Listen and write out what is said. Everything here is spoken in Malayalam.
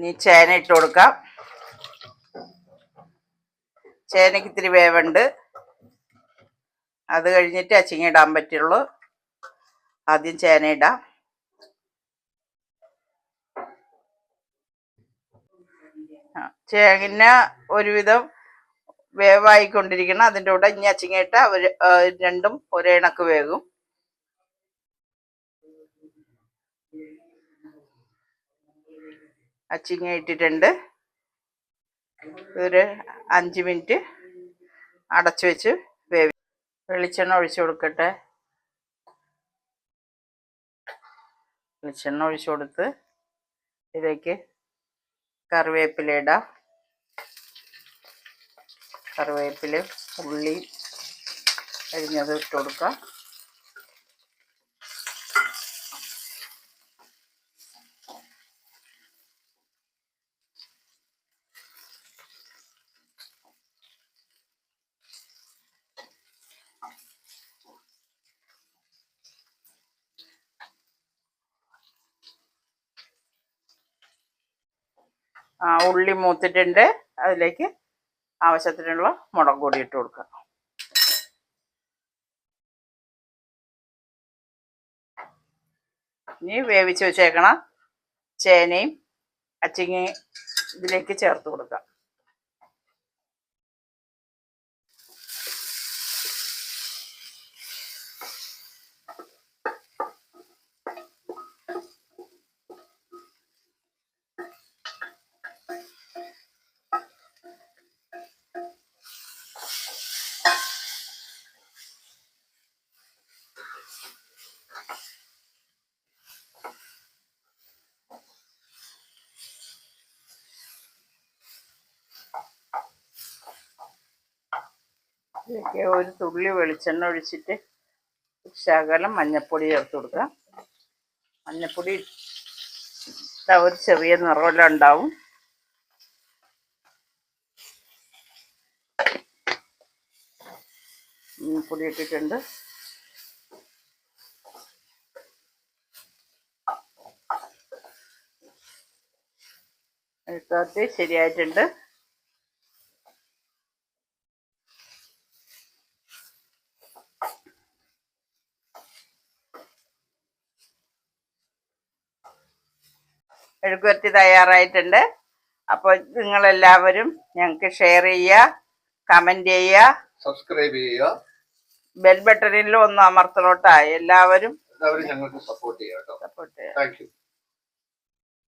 ഇനി ചേന ഇട്ട് കൊടുക്കാം. ചേനയ്ക്ക് ഇത്തിരി വേവുണ്ട്. അത് കഴിഞ്ഞിട്ട് അച്ചിങ്ങ ഇടാൻ പറ്റുള്ളൂ. ആദ്യം ചേന ഇടാം. ചേന ഒരുവിധം വേവായിക്കൊണ്ടിരിക്കണം. അതിന്റെ കൂടെ ഇനി അച്ചിങ്ങ ഇട്ട ഒരു രണ്ടും ഒരേ ഇണക്ക് വേകും. അച്ചിങ്ങ ഇട്ടിട്ടുണ്ട്. ഒരു അഞ്ച് മിനിറ്റ് അടച്ചു വെച്ച് വേവി വെളിച്ചെണ്ണ ഒഴിച്ചു കൊടുക്കട്ടെ. വെളിച്ചെണ്ണ ഒഴിച്ചു കൊടുത്ത് ഇതിലേക്ക് കറിവേപ്പില ഇടാം. കറിവേപ്പില ഉള്ളി അരിഞ്ഞത് ഇട്ട് കൊടുക്കാം. ഉള്ളി മൂത്തിട്ടുണ്ട്. അതിലേക്ക് ആവശ്യത്തിനുള്ള മുളക് പൊടി ഇട്ട് കൊടുക്കുക. ഇനി വേവിച്ച് വെച്ചേക്കണം ചേനയും അച്ചിങ്ങയും ഇതിലേക്ക് ചേർത്ത് കൊടുക്കാം ഇതിലേക്ക് ഒരു തുള്ളി വെളിച്ചെണ്ണ ഒഴിച്ചിട്ട് ശകലം മഞ്ഞപ്പൊടി ചേർത്ത് കൊടുക്കുക മഞ്ഞപ്പൊടി ഒരു ചെറിയ നിറമെല്ലാം ഉണ്ടാവും. മഞ്ഞപ്പൊടി ഇട്ടിട്ടുണ്ട്. ശരിയായിട്ടുണ്ട്. മെഴുകുവരട്ടി തയ്യാറായിട്ടുണ്ട്. അപ്പോൾ നിങ്ങളെല്ലാവരും ഞങ്ങൾക്ക് ഷെയർ ചെയ്യുക കമന്റ് ചെയ്യുക. സബ്സ്ക്രൈബ് ചെയ്യുക. ബെൽ ബട്ടണിലും ഒന്ന് അമർത്തണോട്ടാ. എല്ലാവരും എല്ലാവരും ഞങ്ങൾക്ക് സപ്പോർട്ട് ചെയ്യാം സപ്പോർട്ട് ചെയ്യാം താങ്ക്